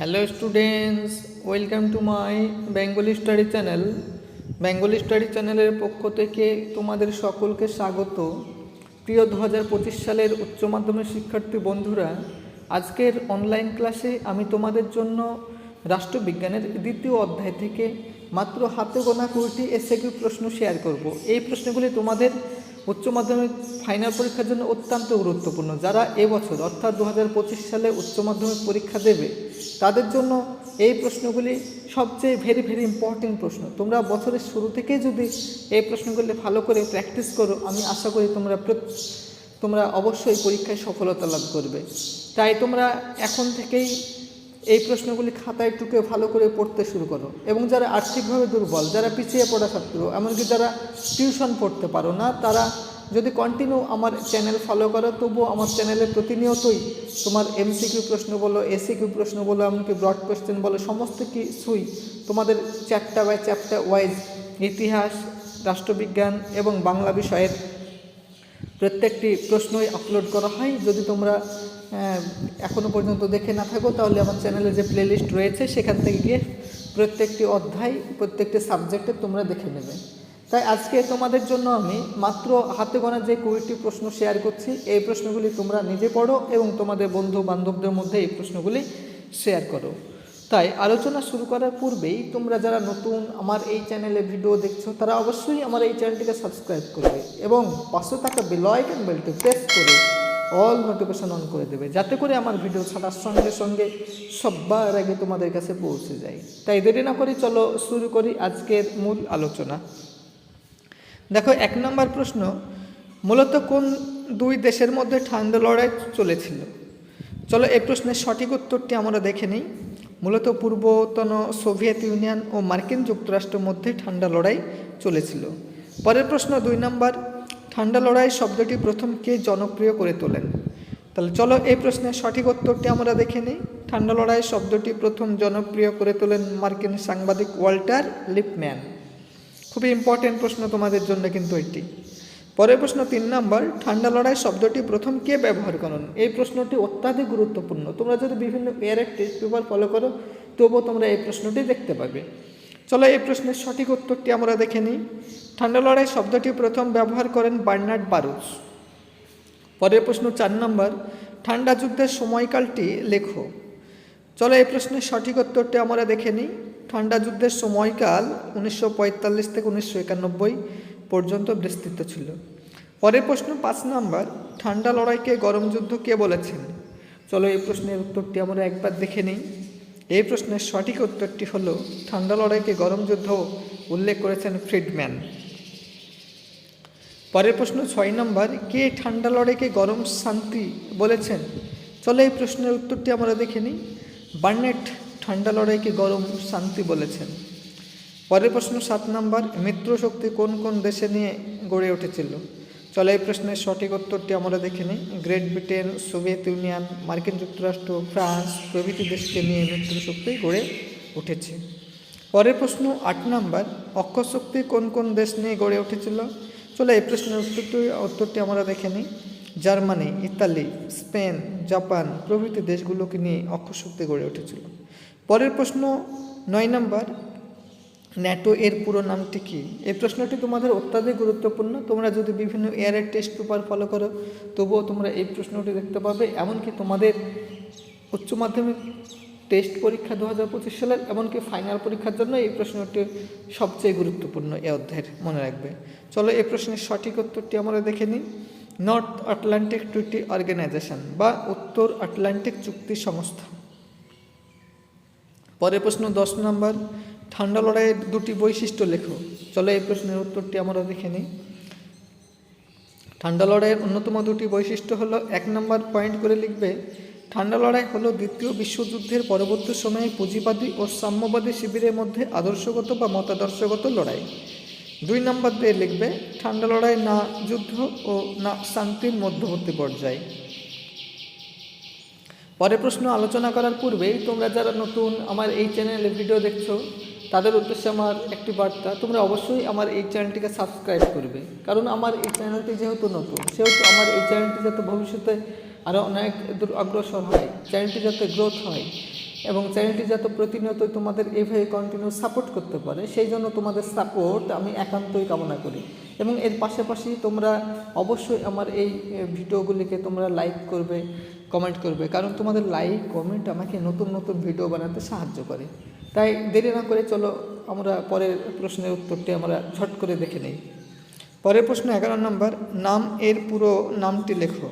Hello students welcome to my Bengali study channel Bengali study চ্যানেলের পক্ষ থেকে তোমাদের সকলকে স্বাগত। প্রিয় দু হাজার পঁচিশ সালের উচ্চ মাধ্যমিক শিক্ষার্থী বন্ধুরা, আজকের অনলাইন ক্লাসে আমি তোমাদের জন্য রাষ্ট্রবিজ্ঞানের দ্বিতীয় অধ্যায় থেকে মাত্র হাতে গোনা কুড়িটি এসএকিউ প্রশ্ন শেয়ার করব। এই প্রশ্নগুলি তোমাদের উচ্চ মাধ্যমিক ফাইনাল পরীক্ষার জন্য অত্যন্ত গুরুত্বপূর্ণ। যারা এবছর অর্থাৎ দু হাজার পঁচিশ সালে উচ্চ মাধ্যমিক পরীক্ষা দেবে, তাদের জন্য এই প্রশ্নগুলি সবচেয়ে ভেরি ভেরি ইম্পর্টেন্ট প্রশ্ন। তোমরা বছরের শুরু থেকে যদি এই প্রশ্নগুলি ভালো করে প্র্যাকটিস করো, আমি আশা করি তোমরা তোমরা অবশ্যই পরীক্ষায় সফলতা লাভ করবে। তাই তোমরা এখন থেকেই এই প্রশ্নগুলি খাতায় টুকে ভালো করে পড়তে শুরু করো। এবং যারা আর্থিকভাবে দুর্বল, যারা পিছিয়ে পড়া ছাত্র, এমনকি যারা টিউশন পড়তে পারো না, তারা যদি কন্টিনিউ আমার চ্যানেল ফলো করো তবুও আমার চ্যানেলে প্রতিনিয়তই তোমার এমসিকিউ প্রশ্ন বলো এসিকিউ প্রশ্ন বলো এমনকি ব্রড কোয়েশ্চেন বলো সমস্ত কিছুই তোমাদের চ্যাপ্টার বাই চ্যাপ্টার ওয়াইজ ইতিহাস রাষ্ট্রবিজ্ঞান এবং বাংলা বিষয়ের প্রত্যেকটি প্রশ্নই আপলোড করা হয়। যদি তোমরা আহ, এখনও পর্যন্ত দেখে না থাকো তাহলে আমার চ্যানেলে যে প্লেলিস্ট রয়েছে সেখান থেকে গিয়ে প্রত্যেকটি অধ্যায় প্রত্যেকটি সাবজেক্টে তোমরা দেখে নেবে। তাই আজকে তোমাদের জন্য আমি মাত্র হাতে গোনা যে কুড়িটি প্রশ্ন শেয়ার করছি, এই প্রশ্নগুলি তোমরা নিজে পড়ো এবং তোমাদের বন্ধু বান্ধবদের মধ্যে এই প্রশ্নগুলি শেয়ার করো। তাই আলোচনা শুরু করার পূর্বেই তোমরা যারা নতুন আমার এই চ্যানেলে ভিডিও দেখছ, তারা অবশ্যই আমার এই চ্যানেলটিকে সাবস্ক্রাইব করবে এবং পাশে থাকা বেল আইকন বেলটি প্রেস করে অল নোটিফিকেশন অন করে দেবে, যাতে করে আমার ভিডিও ছাড়ার সঙ্গে সঙ্গে সবার আগে তোমাদের কাছে পৌঁছে যায়। তাই দেরি না করে চলো শুরু করি আজকের মূল আলোচনা। দেখো, এক নম্বর প্রশ্ন, মূলত কোন দুই দেশের মধ্যে ঠান্ডা লড়াই চলেছিল? চলো, এই প্রশ্নের সঠিক উত্তরটি আমরা দেখে নিই। মূলত পূর্বতন সোভিয়েত ইউনিয়ন ও মার্কিন যুক্তরাষ্ট্রের মধ্যে ঠান্ডা লড়াই চলেছিল। পরের প্রশ্ন, দুই নম্বর, ঠান্ডা লড়াই শব্দটি প্রথম কে জনপ্রিয় করে তোলেন? তাহলে চলো, এই প্রশ্নের সঠিক উত্তরটি আমরা দেখে নিই। ঠান্ডা লড়াই শব্দটি প্রথম জনপ্রিয় করে তোলেন মার্কিন সাংবাদিক ওয়াল্টার লিপম্যান। খুবই ইম্পর্টেন্ট প্রশ্ন তোমাদের জন্য কিন্তু এটি পরের প্রশ্ন তিন নম্বর, ঠান্ডা লড়াই শব্দটি প্রথম কে ব্যবহার করেন? এই প্রশ্নটি অত্যাধিক গুরুত্বপূর্ণ। তোমরা যদি বিভিন্ন এয়ারের টেস্ট পেপার ফলো করো, তবুও তোমরা এই প্রশ্নটি দেখতে পাবে চলো এই প্রশ্নের সঠিক উত্তরটি আমরা দেখে নিই। ঠান্ডা লড়াই শব্দটি প্রথম ব্যবহার করেন বার্নার্ড বারুস। পরের প্রশ্ন চার নম্বর, ঠান্ডা যুদ্ধের সময়কালটি লেখো। চলো এই প্রশ্নের সঠিক উত্তরটি আমরা দেখে নিই। ঠান্ডা যুদ্ধের সময়কাল উনিশশো পঁয়তাল্লিশ থেকে উনিশশো একানব্বই পর্যন্ত বিস্তৃত ছিল। পরের প্রশ্ন পাঁচ নম্বর, ঠান্ডা লড়াইকে গরম যুদ্ধ কে বলেছেন? চলো এই প্রশ্নের উত্তরটি আমরা একবার দেখে নিই। এই প্রশ্নের সঠিক উত্তরটি হলো, ঠান্ডা লড়াইকে গরম যুদ্ধ উল্লেখ করেছেন ফ্রিডম্যান। পরের প্রশ্ন ছয় নম্বর, কে ঠান্ডা লড়াইকে গরম শান্তি বলেছেন? চলো এই প্রশ্নের উত্তরটি আমরা দেখে নিই। বার্নেট ঠান্ডা লড়াইকে গরম শান্তি বলেছেন। পরের প্রশ্ন সাত নম্বর, মিত্র শক্তি কোন কোন দেশে নিয়ে গড়ে উঠেছিল? চলো এই প্রশ্নের সঠিক উত্তরটি আমরা দেখে নিই। গ্রেট ব্রিটেন, সোভিয়েত ইউনিয়ন, মার্কিন যুক্তরাষ্ট্র, ফ্রান্স প্রভৃতি দেশকে নিয়ে মিত্র শক্তি গড়ে উঠেছে। পরের প্রশ্ন আট নম্বর অক্ষশক্তি কোন কোন দেশ নিয়ে গড়ে উঠেছিল? চলো এই প্রশ্নের উত্তরটি উত্তরটি আমরা দেখে নিই। জার্মানি, ইতালি, স্পেন, জাপান প্রভৃতি দেশগুলোকে নিয়ে অক্ষশক্তি গড়ে উঠেছিল। পরের প্রশ্ন নয় নম্বর ন্যাটো এর পুরো নামটি কী? এই প্রশ্নটি তোমাদের অত্যাধিক গুরুত্বপূর্ণ। তোমরা যদি বিভিন্ন এয়ারের টেস্ট পেপার ফলো করো, তবুও তোমরা এই প্রশ্নটি দেখতে পাবে। এমনকি তোমাদের উচ্চ মাধ্যমিক টেস্ট পরীক্ষা দু হাজার পঁচিশ সালের, এমনকি ফাইনাল পরীক্ষার জন্য এই প্রশ্নটি সবচেয়ে গুরুত্বপূর্ণ এ অধ্যায়ের মনে রাখবে। চলো এই প্রশ্নের সঠিক উত্তরটি আমরা দেখে নিই। নর্থ আটলান্টিক ট্রিটি অর্গানাইজেশন বা উত্তর আটলান্টিক চুক্তি সংস্থা। পরের প্রশ্ন দশ নম্বর, ঠান্ডা লড়াইয়ের দুটি বৈশিষ্ট্য লেখো। চলো এই প্রশ্নের উত্তরটি আমরা দেখে নিই। ঠান্ডা লড়াইয়ের অন্যতম দুটি বৈশিষ্ট্য হলো, এক নম্বর পয়েন্ট করে লিখবে, ঠান্ডা লড়াই হলো দ্বিতীয় বিশ্বযুদ্ধের পরবর্তী সময়ে পুঁজিবাদী ও সাম্যবাদী শিবিরের মধ্যে আদর্শগত বা মতাদর্শগত লড়াই। দুই নম্বর দিয়ে লিখবে, ঠান্ডা লড়াই না যুদ্ধ ও না শান্তির মধ্যবর্তী পর্যায়ে। পরের প্রশ্ন আলোচনা করার পূর্বেই তোমরা যারা নতুন আমার এই চ্যানেলে ভিডিও দেখছ, তাদের উদ্দেশ্যে আমার একটি বার্তা, তোমরা অবশ্যই আমার এই চ্যানেলটিকে সাবস্ক্রাইব করবে। কারণ আমার এই চ্যানেলটি যেহেতু নতুন, সেহেতু আমার এই চ্যানেলটি যাতে ভবিষ্যতে আরও অনেক দূর অগ্রসর হয়, চ্যানেলটি যাতে গ্রোথ হয় এবং চ্যানেলটি যাতে প্রতিনিয়ত তোমাদের এভাবে কন্টিনিউ সাপোর্ট করতে পারে, সেই জন্য তোমাদের সাপোর্ট আমি একান্তই কামনা করি। এবং এর পাশাপাশি তোমরা অবশ্যই আমার এই ভিডিওগুলিকে তোমরা লাইক করবে কমেন্ট করবে, কারণ তোমাদের লাইক কমেন্ট আমাকে নতুন নতুন ভিডিও বানাতে সাহায্য করে। তাই দেরি না করে চলো, আমরা পরের প্রশ্নের উত্তরটি আমরা ঝট করে দেখে নেই। পরের প্রশ্ন এগারো নম্বর, নাম এর পুরো নামটি লেখো।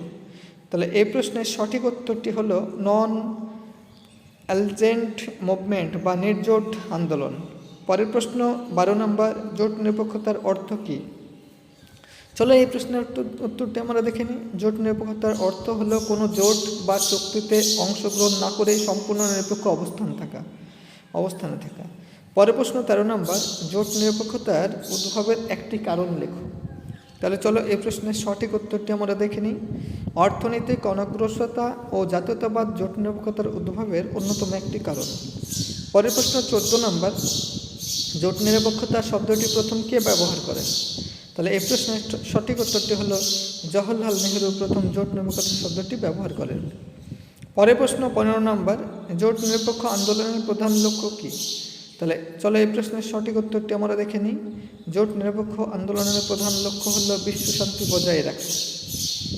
তাহলে এই প্রশ্নের সঠিক উত্তরটি হলো নন অ্যালজেন্ট মুভমেন্ট বা নির্জোট আন্দোলন। পরের প্রশ্ন বারো নম্বর, জোট নিরপেক্ষতার অর্থ কী? চলো এই প্রশ্নের উত্তর- উত্তরটি আমরা দেখে নিই। জোট নিরপেক্ষতার অর্থ হলো কোনো জোট বা চুক্তিতে অংশগ্রহণ না করে সম্পূর্ণ নিরপেক্ষ অবস্থান থাকা, অবস্থানে থাকা। পরে প্রশ্ন তেরো নম্বর, জোট নিরপেক্ষতার উদ্ভবের একটি কারণ লেখো। তাহলে চলো এই প্রশ্নের সঠিক উত্তরটি আমরা দেখে নিই। অর্থনৈতিক অনগ্রসরতা ও জাতীয়তাবাদ জোট নিরপেক্ষতার উদ্ভবের অন্যতম একটি কারণ। পরের প্রশ্ন চোদ্দ নম্বর, জোট নিরপেক্ষতা শব্দটি প্রথম কে ব্যবহার করেন তাহলে এই প্রশ্নের সঠিক উত্তরটি হলো জওহরলাল নেহরু প্রথম জোট নিরপেক্ষতা শব্দটি ব্যবহার করেন। পরে প্রশ্ন পনেরো নম্বর, জোট নিরপেক্ষ আন্দোলনের প্রধান লক্ষ্য কী? তাহলে চলো এই প্রশ্নের সঠিক উত্তরটি আমরা দেখে নিই। জোট নিরপেক্ষ আন্দোলনের প্রধান লক্ষ্য হল বিশ্ব শান্তি বজায় রাখা।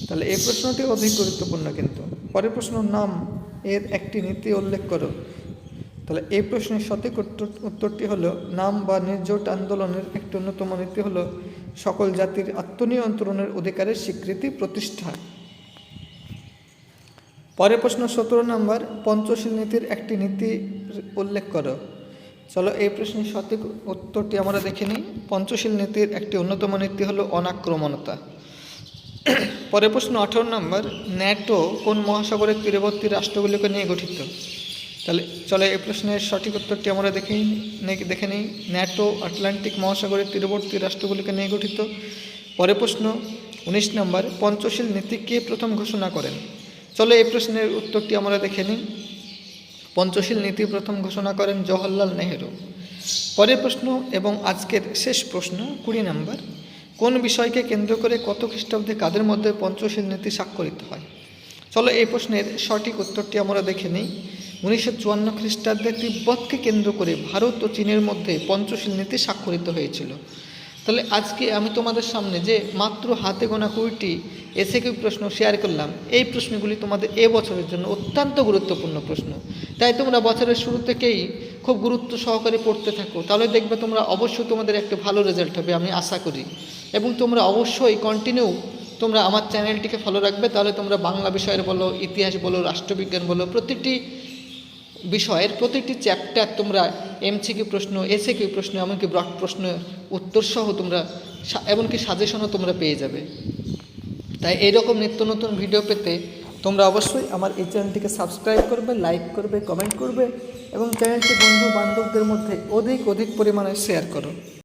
তাহলে এই প্রশ্নটি অধিক গুরুত্বপূর্ণ কিন্তু। পরের প্রশ্ন নাম এর একটি নীতি উল্লেখ করো। তাহলে এই প্রশ্নের সঠিক উত্তর, উত্তরটি হলো নাম বা নির্জোট আন্দোলনের একটি অন্যতম নীতি হলো সকল জাতির আত্মনিয়ন্ত্রণের অধিকারের স্বীকৃতি প্রতিষ্ঠা। পরে প্রশ্ন সতেরো নম্বর, পঞ্চশীল নীতির একটি নীতি উল্লেখ করো। চলো এই প্রশ্নের সঠিক উত্তরটি আমরা দেখে নিই। পঞ্চশীল নীতির একটি অন্যতম নীতি হলো অনাক্রমণতা। পরে প্রশ্ন আঠারো নম্বর, ন্যাটো কোন মহাসাগরের তীরবর্তী রাষ্ট্রগুলিকে নিয়ে গঠিত? তাহলে চলে এই প্রশ্নের সঠিক উত্তরটি আমরা দেখে নিই দেখে নিই। ন্যাটো আটলান্টিক মহাসাগরের তীরবর্তী রাষ্ট্রগুলিকে নিয়ে গঠিত। পরে প্রশ্ন, উনিশ নম্বর, পঞ্চশীল নীতি কে প্রথম ঘোষণা করেন? চলো এই প্রশ্নের উত্তরটি আমরা দেখে নিই। পঞ্চশীল নীতি প্রথম ঘোষণা করেন জওহরলাল নেহেরু। পরের প্রশ্ন এবং আজকের শেষ প্রশ্ন, কুড়ি নম্বর, কোন বিষয়কে কেন্দ্র করে কত খ্রিস্টাব্দে কাদের মধ্যে পঞ্চশীল নীতি স্বাক্ষরিত হয়? চলো এই প্রশ্নের সঠিক উত্তরটি আমরা দেখে নিই। উনিশশো চুয়ান্ন খ্রিস্টাব্দে তিব্বতকে কেন্দ্র করে ভারত ও চীনের মধ্যে পঞ্চশীল নীতি স্বাক্ষরিত হয়েছিল। তাহলে আজকে আমি তোমাদের সামনে যে মাত্র হাতে গোনা কুড়িটি এসে কিউ প্রশ্ন শেয়ার করলাম, এই প্রশ্নগুলি তোমাদের এ বছরের জন্য অত্যন্ত গুরুত্বপূর্ণ প্রশ্ন। তাই তোমরা বছরের শুরু থেকেই খুব গুরুত্ব সহকারে পড়তে থাকো, তাহলে দেখবে তোমরা অবশ্যই তোমাদের একটা ভালো রেজাল্ট হবে আমি আশা করি। এবং তোমরা অবশ্যই কন্টিনিউ তোমরা আমার চ্যানেলটিকে ফলো রাখবে, তাহলে তোমরা বাংলা বিষয়ের বলো, ইতিহাস বলো, রাষ্ট্রবিজ্ঞান বলো, প্রতিটি বিষয়ের প্রতিটি চ্যাপ্টার তোমরা এমসিকিউ প্রশ্ন এসে কিউ প্রশ্ন, এমনকি ব্রড প্রশ্ন উত্তরসহ তোমরা এমনকি সাজেশনও তোমরা পেয়ে যাবে। তাই এইরকম নিত্য নতুন ভিডিও পেতে তোমরা অবশ্যই আমার এই চ্যানেলটিকে সাবস্ক্রাইব করবে লাইক করবে কমেন্ট করবে এবং চ্যানেলটি বন্ধু বান্ধবদের মধ্যে অধিক অধিক পরিমাণে শেয়ার করো।